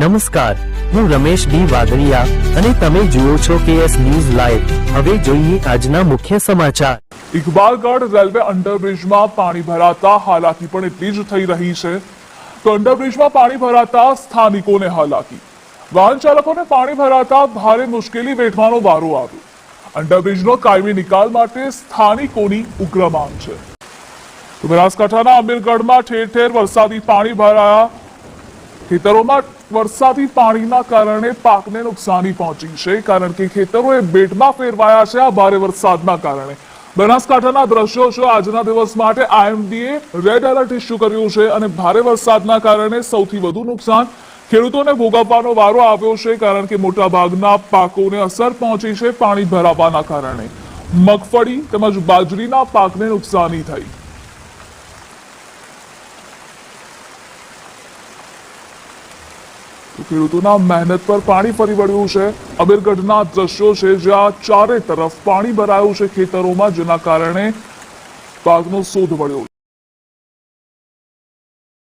નમસ્કાર, હું રમેશ ડી વાદળિયા અને તમે જુઓ છો કેએસ ન્યૂઝ લાઈવ. હવે જોઈએ આજના મુખ્ય સમાચાર. ઇકબાલગઢ રેલવે અંડરબ્રિજમાં પાણી ભરાતા હાલાકી પણ એટલી જ થઈ રહી છે તો અંડરબ્રિજમાં પાણી ભરાતા સ્થાનિકોને હાલાકી. વાહન ચાલકોને પાણી ભરાતા ભારે મુશ્કેલી વેઠવાનો વારો આવ્યો. અંડરબ્રિજનો કાયમી નિકાલ માટે સ્થાનિકોની ઉગ્ર માંગ છે. તો બનાસકાંઠાના અમીરગઢમાં ઠેર ઠેર વરસાદી પાણી ભરાયા ખેતરોમાં વરસાદી પાણીના કારણે પાકને નુકસાની પહોંચી છે, કારણ કે ખેતરો એ બેટમાં ફેરવાયા છે આ ભારે વરસાદના કારણે. બનાસકાંઠાના દ્રશ્યો છે, આજના દિવસ માટે આઈએમડીએ રેડ એલર્ટ ઇસ્યુ કર્યું છે અને ભારે વરસાદના કારણે સૌથી વધુ નુકસાન ખેડૂતોને ભોગવવાનો વારો આવ્યો છે, કારણ કે મોટાભાગના પાકોને અસર પહોંચી છે પાણી ભરાવાના કારણે. મગફળી તેમજ બાજરીના પાકને નુકસાની થઈ. ખેડૂતોના મહેનત પર પાણી ફરી વળ્યું છે. અમીરગઢના દ્રશ્યો છે જ્યાં ચારે તરફ પાણી ભરાયું છે ખેતરોમાં, જેના કારણે પાકનો શોધ વળ્યો